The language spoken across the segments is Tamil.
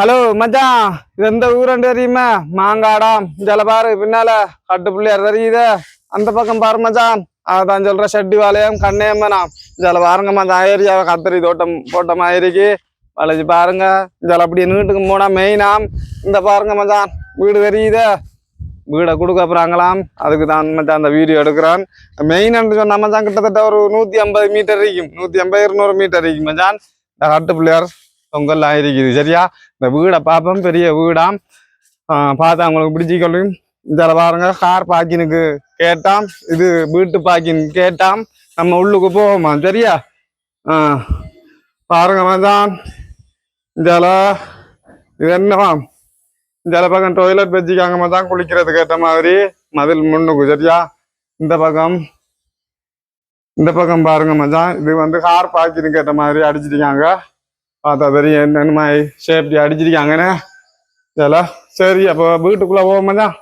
ஹலோ மச்சான் இது எந்த ஊரண்டு தெரியுமா? மாங்காடாம் இதில் பாரு பின்னால கட்டு பிள்ளையார் தெரியுது. அந்த பக்கம் பாரு மச்சான். அதான் சொல்ற ஷெட்டி வாழையம் கண்ணையம்மனா இதில் பாருங்க மச்சான் ஏரியாவை கத்திரி தோட்டம் போட்ட மாதிரிக்கு வளைச்சு பாருங்க இதில் அப்படி நீட்டுக்கு போனா மெயினாம் இந்த பாருங்க மச்சான் வீடு தெரியுது. வீடை கொடுக்க போறாங்களாம். அதுக்கு தான் மச்சான் அந்த வீடியோ எடுக்கிறான். மெயின் சொன்ன மச்சான் கிட்டத்தட்ட ஒரு நூத்தி ஐம்பது மீட்டர் இருக்கும். நூத்தி ஐம்பது இருநூறு மீட்டர் இருக்கும் மச்சான். இந்த கட்டு பிள்ளையார் தொங்கல்லாம் இருக்குது சரியா? இந்த வீடை பார்ப்போம். பெரிய வீடாம் பார்த்தா உங்களுக்கு பிடிச்சிக்கொள்ளும். இதில் பாருங்க. கார் பார்க்கினுக்கு கேட்டாம். இது வீட்டு பார்க்கிங் கேட்டாம். நம்ம உள்ளுக்கு போவோமா? சரியா? ஆஹ் பாருங்க மச்சான் இதில் இது என்னவாம் இதில் பக்கம் டொய்லெட் வச்சுக்காங்க மச்சான் குளிக்கிறதுக்கு கேட்ட மாதிரி. மதில் முன்னுக்கு சரியா? இந்த பக்கம். இந்த பக்கம் பாருங்க மச்சான் இது வந்து கார் பார்க்கினுக்கு கேட்ட மாதிரி அடிச்சிருக்காங்க. பார்த்தா தெரியும் என்னென்ன மாதிரி சேஃப்டி அடிச்சிருக்காங்கன்னு. இதெல்லாம் சரி அப்போ வீட்டுக்குள்ளே போக மச்சான்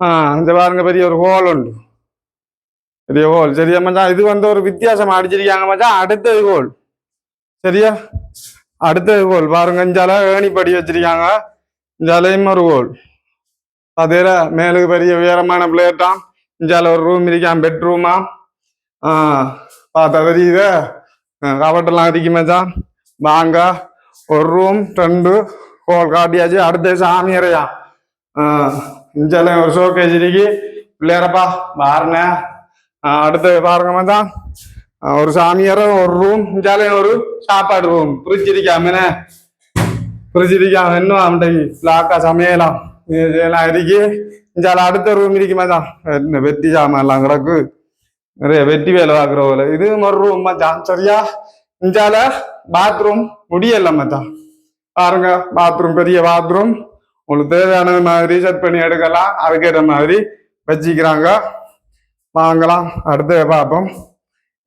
ஆ இந்த பாருங்க பெரிய ஒரு ஹோல் உண்டு. பெரிய ஹோல் சரியா மச்சான் இது வந்து ஒரு வித்தியாசம் அடிச்சிருக்காங்க மச்சான் அடுத்தது ஹோல் சரியா? அடுத்தது ஹோல் பாருங்க இஞ்சால ஏணிப்படி வச்சிருக்காங்க. இஞ்சாலையும் ஒரு ஹோல் அதே மேலுக்கு பெரிய உயரமான பிளேட்டாம் இஞ்சால ஒரு ரூம் இருக்கான் பெட்ரூமா ஆ. பார்த்தா தெரியுது கவட்டெல்லாம் இருக்கு மச்சான் வாங்க ஒரு ரூம் ரெண்டு ஹோல் காட்டியாச்சு அடுத்த சாமி அறையா ஒரு ஷோகேஜ் இருக்கு பிள்ளையரப்பா பாருங்க அடுத்து பாருங்க மச்சான் ஒரு சாமியார ஒரு ரூம் இஞ்சாலே ஒரு சாப்பாடு ரூம் ஃப்ரிட்ஜ் பிரிச்சிருக்காம இன்னும் அவன்கிட்ட லாக்கா சமையலாம் இதெல்லாம் இருக்கு இஞ்சால அடுத்த ரூம் இருக்குமே தான் வெட்டி சாமான் எல்லாம் கிடக்கு நிறைய வெட்டி வேலை பார்க்குற போல இது ஒரு ரூம் மச்சான் சரியா இஞ்சால பாத்ரூம் முடியல மச்சான் பாருங்க பாத்ரூம் பெரிய பாத்ரூம் உங்களுக்கு தேவையானது மாதிரி செட் பண்ணி எடுக்கலாம். அதுக்கேற்ற மாதிரி வச்சுக்கிறாங்க. வாங்கலாம். அடுத்த பார்ப்போம்.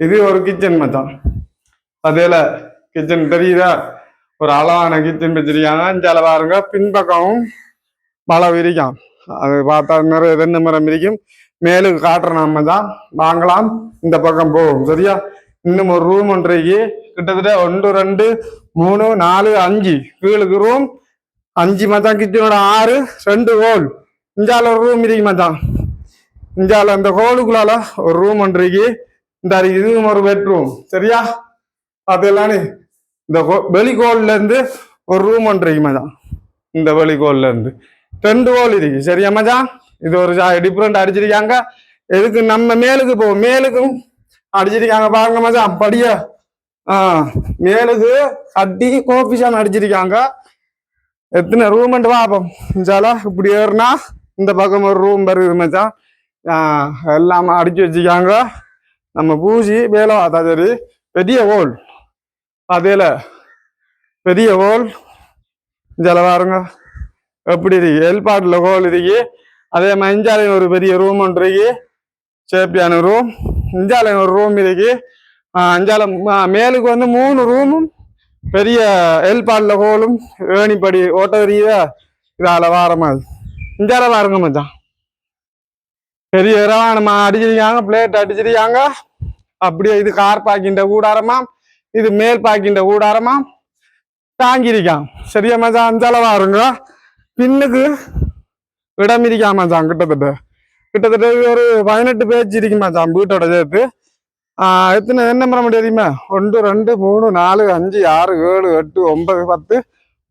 இது ஒரு கிச்சன் மச்சான் அதில் கிச்சன் தெரியுதா? ஒரு அளவான கிச்சன் வச்சிருக்காங்க. இஞ்சால பாருங்க பின்பக்கமும் மழை விரிக்கும். அது பார்த்தா நிறைய ரெண்டு மரம் விரிக்கும். மேலுக்கு காட்டுற நம்ம தான். வாங்கலாம். இந்த பக்கம் போகும் சரியா? இன்னும் ஒரு ரூம் ஒன்றைக்கு கிட்டத்தட்ட ஒன்று ரெண்டு மூணு நாலு அஞ்சு. கீழுக்கு ரூம் அஞ்சு மச்சான் கிச்சனோட ஆறு ரெண்டு ஹோல் இஞ்சால ஒரு ரூம் இருக்கு மச்சான். இஞ்சால இந்த ஹோலுக்குள்ளால ஒரு ரூம் ஒன்றைக்கு இந்த இதுவும் ஒரு பெட்ரூம் சரியா? அதெல்லாம் இந்த வெளிகோல்ல வெளிக்கோல்ல இருந்து ஒரு ரூம் ஒன்றைக்கு மச்சான். இந்த வெளிகோல்ல இருந்து. ரெண்டு ஹோல் இருக்கு. சரியா மச்சான்? இது ஒரு டிஃப்ரெண்ட் அடிச்சிருக்காங்க. எதுக்கு நம்ம மேலுக்கு போவோம்? மேலுக்கும் அடிச்சிருக்காங்க பாருங்க மச்சான் அப்படியே. ஆ மேலுக்கு கட்டி கோபி அடிச்சிருக்காங்க. எத்தனை ரூம் பார்ப்போம் இஞ்சாலா இப்படி ஏறுனா இந்த பக்கம் ஒரு ரூம் வருது மச்சான். எல்லாம் அடிச்சு வச்சுக்காங்க நம்ம பூசி வேலை பார்த்தா சரி பெரிய ஹோல் அதேல பெரிய ஹோல் இஞ்சால பாருங்க. எப்படி இருக்கு? எல்பாட்டில் ஹோல் இருக்கு. அதே மாதிரி இஞ்சாலையும் ஒரு பெரிய ரூம் ஒன்று இருக்கு. சேப்பியான ரூம் அஞ்சால ஒரு ரூம் இருக்கு. அஞ்சால மேலுக்கு வந்து மூணு ரூமும் பெரிய எல்பாடில் ஹோலும் ஏணிப்படி ஓட்ட தெரியுதா இதால வார மாதிரி இஞ்சால பாருங்க மச்சான். பெரிய இரவானமா அடிச்சிருக்காங்க பிளேட் அடிச்சிருக்காங்க. அப்படியே இது கார் பாக்கின்ற கூடாரமா? இது மேல் பாக்கின்ற கூடாரமா? தாங்கியிருக்கான். சரியா மச்சான்? அஞ்சால பாருங்க. பின்னுக்கு இடம் இருக்காம மச்சான் கிட்டத்தட்ட. கிட்டத்தட்ட ஒரு பதினெட்டு பேஜ் இருக்குமா மச்சான் வீட்டோட சேர்த்து. எத்தனை என்ன மரம் தெரியுமா? ஒன்று ரெண்டு மூணு நாலு அஞ்சு ஆறு ஏழு எட்டு ஒன்பது பத்து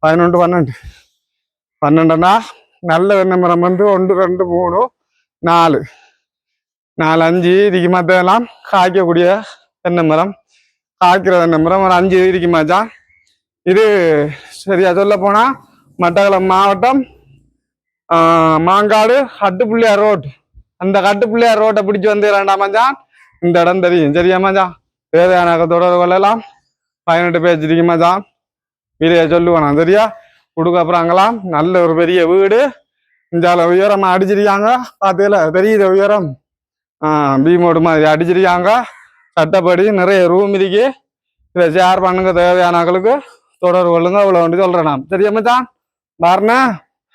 பதினொன்று பன்னெண்டு. பன்னெண்டுனா நல்ல தென்னை மரம் வந்து ஒன்று ரெண்டு மூணு நாலு. நாலு அஞ்சு இதுக்கு மற்றெல்லாம் காய்க்கக்கூடிய தென்னை மரம். காய்க்கிற தென்னை மரம் ஒரு அஞ்சு இருக்குமாச்சான் இது சரியா சொல்ல போனால் மட்டக்களம் மாவட்டம் மாங்காடு அட்டுப்புள்ளியார் ரோட். அந்த கட்டுப்பிள்ளையார் ரோட்டை பிடிச்சி வந்துடுறான்டா மஞ்சான் மச்சான். இந்த இடம் தெரியும். சரியா மச்சான்? தேவையான தொடர்பு கொள்ளலாம். பதினெட்டு பேஜ் இருக்கு மச்சான். வீடியோ சொல்லுவேன் சரியா? கொடுக்க அப்புறங்களாம் நல்ல ஒரு பெரிய வீடு. இந்த உயரமா அடிச்சிருக்காங்க. பார்த்தீங்களா? தெரியுது உயரம்? பீமோடு மாதிரி அடிச்சிருக்காங்க. சட்டப்படி நிறைய ரூம் இருக்கு. இதை ஷேர் பண்ணுங்க தேவையானவங்களுக்கு தொடர்பு கொள்ளுங்க. அவ்வளோ ஒன்று சொல்றேன் நான் சரியா மச்சான்? பாருண்ணா.